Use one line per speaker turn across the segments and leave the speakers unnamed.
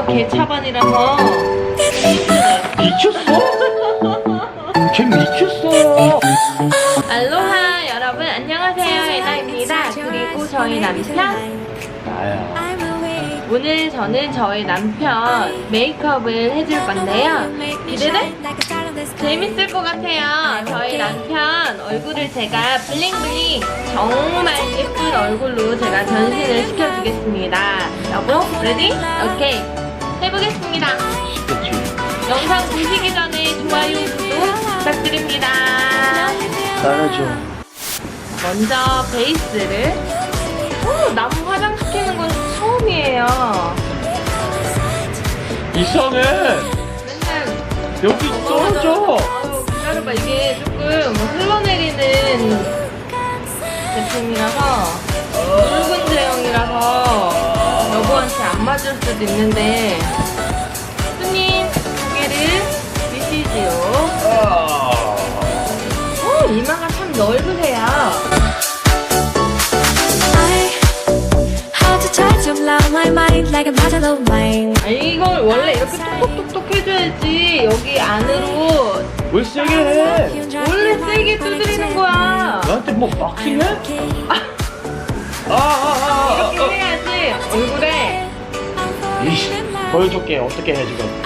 피부가 개차반이라서
미쳤어? 쟤 미쳤어.
알로하 여러분 안녕하세요 에나입니다 그리고 저희 남편
나야.
오늘 저는 저희 남편 메이크업을 해줄 건데요 기대돼? 재밌을 것 같아요 저희 남편 얼굴을 제가 블링블링 정말 예쁜 얼굴로 제가 전신을 시켜주겠습니다 여보 레디? 오케이 해보겠습니다
시켰지.
영상 보시기 전에 좋아요 구독 부탁드립니다
따라줘.
먼저 베이스를 오, 나무 화장시키는 건 처음이에요.
이상해.
맨날
여기 떨어져.
아유, 기다려봐 이게 조금 흘러내리는 제품이라서 붉은 제형이라서 여보한테 안 맞을 수도 있는데 손님 고개를 미시지요.
아.
오 이마가 참 넓으세요. 이걸 원래 이렇게 톡톡톡톡 해줘야지 여기 안으로
왜 세게 해?
원래 세게 두드리는 거야.
나한테 뭐 막히네? 아, 아, 아,
이렇게 해야지 얼굴에.
아. 이씨, 보여줄게. 어떻게 해, 지금.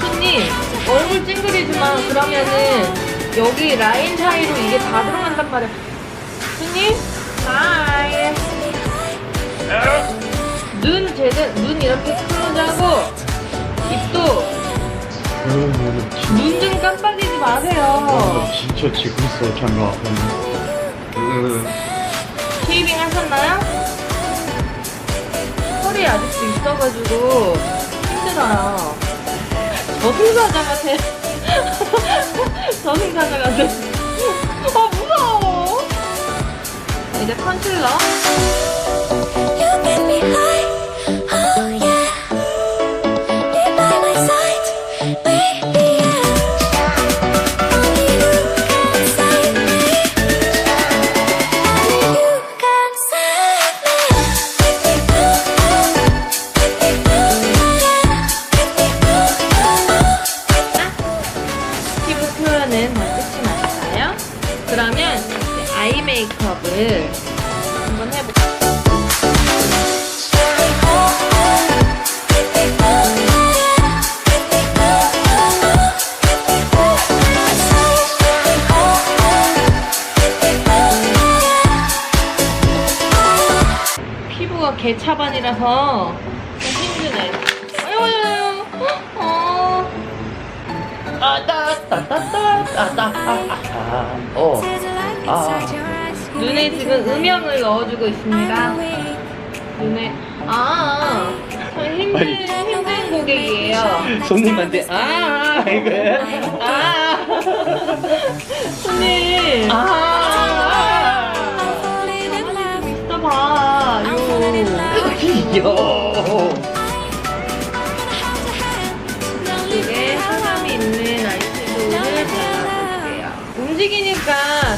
손님 얼굴 찡그리지만 그러면은 여기 라인 사이로 이게 다 들어간단 말이야. 손님 하이. 눈 제대 눈 이렇게 크로자고 입도 눈좀 깜빡이지 마세요.
진짜 지고 있어, 장갑.
쉐이빙 하셨나요? 아직도 있어가지고 힘들어요. 저승 사자 같아. 저승 사자 같아. 아 무서워. 이제 컨실러. 피부가 개 차반이라서 좀 힘드네. 아유, 아유, 아유. 어.
아, 따, 따, 따, 따, 따, 따, 아, 아, 어.
me.
눈에 지금 음영을 넣어주고 있습니다. 눈에 아, 참 힘든
아니.
힘든 고객이에요.
손님한테, 아, 이거야?
아, 손님.
아, 귀여워.
이쪽에 사람이 있는 아이섀도우를 발라볼게요. 움직이니까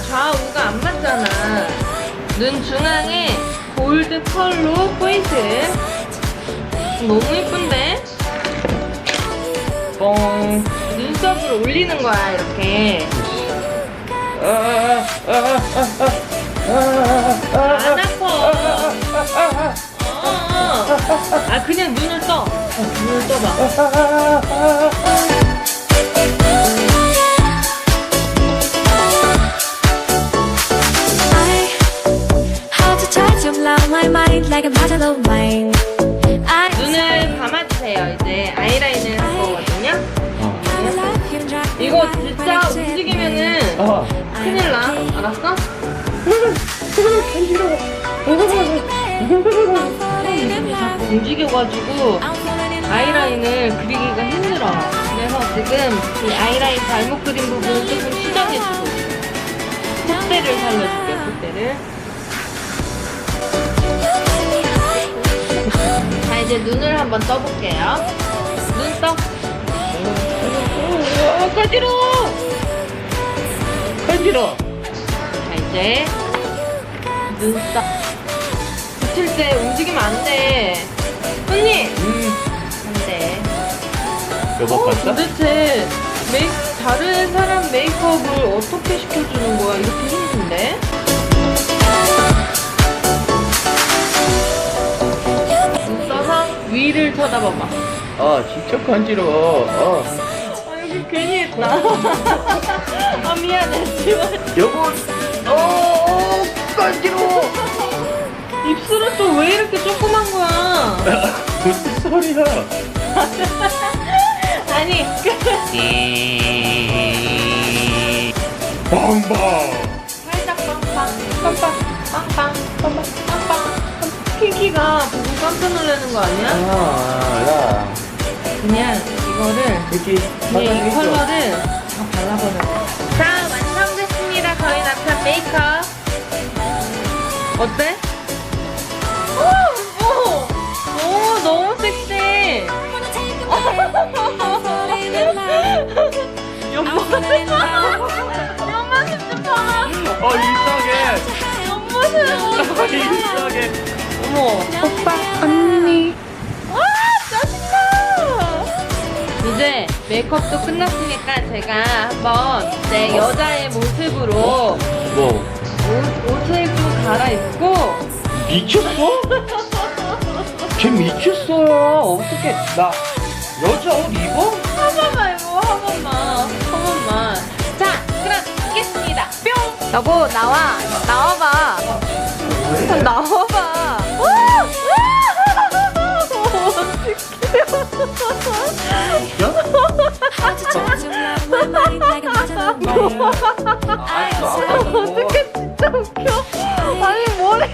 좌우가 안 맞잖아. 눈 중앙에 골드 펄로 포인트. 너무 예쁜데?
뻥.
눈썹을 올리는 거야, 이렇게.
아, 아, 아, 아, 아, 아,
안아 아, 그냥 눈을 떠. 어, 눈을 떠봐.
Like a bottle of wine. I
눈을 감아주세요. 이제 아이라인을 할 거거든요. 이거 진짜 움직이면은
아.
큰일 나. 알았어?
Love.
움직여가지고. 아이라인을 그리기가 힘들어. 그래서 지금 이 아이라인 잘못 그린 부분을 조금 시정해주고 콧대를 살려줄게, 콧대를. 자, 이제 눈을 한번 떠볼게요. 눈 떠. 오, 간지러워!
간지러.
자, 이제 눈썹 붙일 때 움직이면 안 돼. 언니!
음,
안 돼.
여보
어,
봤어?
도대체 메이, 다른 사람 메이크업을 어떻게 시켜주는 거야? 이렇게 힘든데? 눈 떠서 위를 쳐다봐봐.
아, 진짜 간지러워. 어.
아, 여기 괜히 했다. 아, 미안해. 지원.
여보, 어, 어, 간지러워.
입술은 또 왜 이렇게 조그만 거야?
무슨 소리야?
아니, 그
빵빵.
살짝 빵빵, 빵빵, 빵빵, 빵빵, 빵빵. 핑키가 보고 깜짝 놀라는 거 아니야?
아, 야.
그냥 이거를
이렇게
그냥 이 컬러를 다 발라버려. 자, 완성됐습니다. 저희 남편 메이크업. 어때? 오, 오,
Falling in love.
옆모습 좀 봐라.
어, 이상해.
옆모습.
어, 이상해.
어머, 오빠, 언니. 와, 짜증나. 이제 메이크업도 끝났으니까 제가 한번 제 여자의 모습으로
뭐,
옷, 옷을 좀 갈아입고
미쳤어? 쟤 미쳤어요. 어떻게, 나, 여자 옷 입어?
여보 나와 나와봐 나와봐 어떻게 진짜 웃겨 아니 뭐래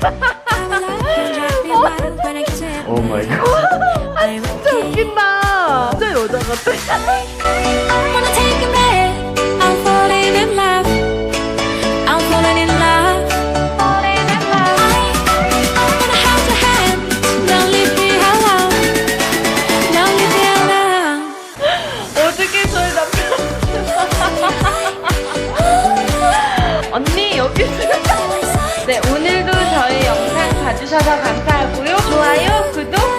네 오늘도 저희 영상 봐주셔서 감사하고요. 좋아요 구독